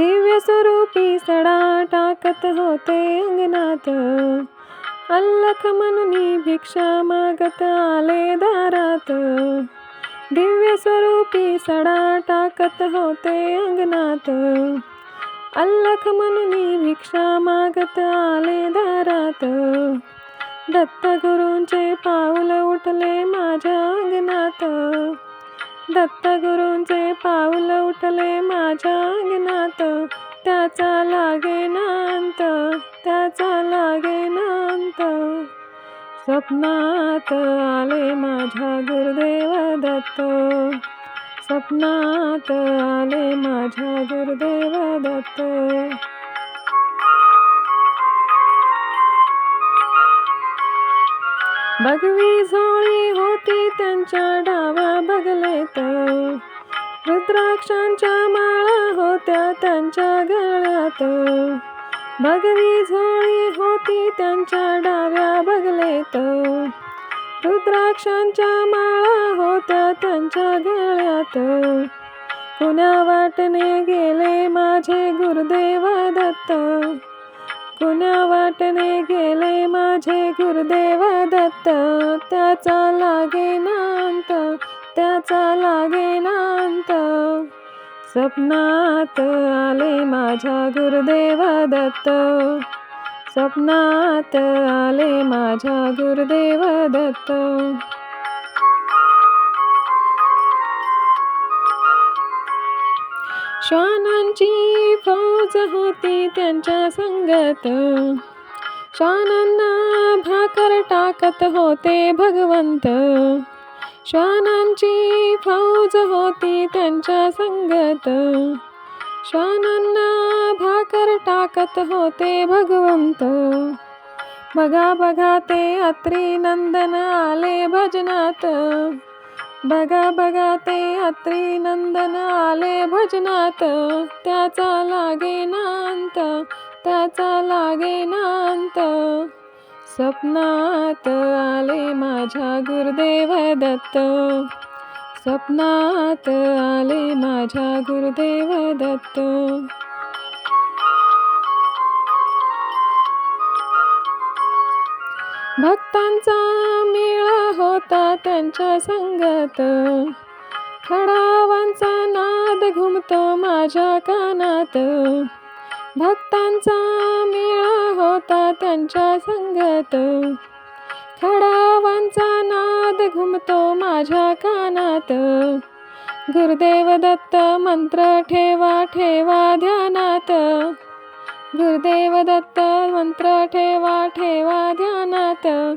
दिव्य स्वरूपी सडा टाकत होते अंगणात. अल्लख म्हणून भिक्षा मागत आले दारात. दिव्य स्वरूपी सडा टाकत होते अंगणात. अल्लख म्हणून भिक्षा मागत आले दारात. दत्त गुरूंचे पाऊल उठले माझ्या अंगणात. दत्तगुरूंचे पाऊल उठले माझ्या अंगणात. त्याचा लागे नांत त्याचा लागे नांत. स्वप्नात आले माझ्या गुरुदेव दत्त. स्वप्नात आले माझ्या गुरुदेव दत्त. भगवी झोळी होती त्यांच्या डाव्या बगलेत. रुद्राक्षांच्या माळा होत्या त्यांच्या गळ्यात. भगवी झोळी होती त्यांच्या डाव्या बगलेत. रुद्राक्षांच्या माळा होत्या त्यांच्या गळ्यात. कुण्या वाटने गेले माझे गुरुदेव दत्त? कुण्या वाटने गेले माझे गुरुदेव दत्त. त्याचा लागे नांत त्याचा लागे नांत. स्वप्नात आले माझ्या गुरुदेव दत्त. स्वप्नात आले माझ्या गुरुदेव दत्त. श्वानांची फौज होती त्यांच्या संगत. श्वानांना भाकर टाकत होते भगवंत. श्वानांची फौज होती त्यांच्या संगत. श्वानांना भाकर टाकत होते भगवंत. बघा बघा ते अत्री नंदन आले भजनात. बघा बघा ते अत्री नंदन आले भजनात. त्याचा लागे नांत त्याचा लागे नांत. स्वप्नात आले माझ्या गुरुदेव दत्त. स्वप्नात आले माझ्या गुरुदेव दत्त. भक्तांचा होता त्यांच्या संगत. खडावांचा नाद घुमतो माझ्या कानात. भक्तांचा मेळा होता त्यांच्या संगत. खडावांचा नाद घुमतो माझ्या कानात. गुरुदेव दत्त मंत्र ठेवा ठेवा ध्यानात. गुरुदेव दत्त मंत्र ठेवा ठेवा ध्यानात.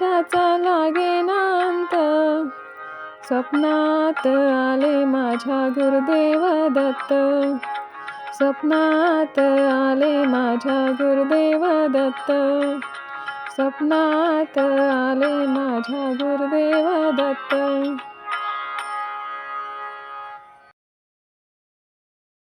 त्याचा लागे नांत स्वप्नात आले माझ्या गुरुदेव दत्त. स्वप्नात आले माझ्या गुरुदेव दत्त. स्वप्नात आले माझ्या गुरुदेव दत्त.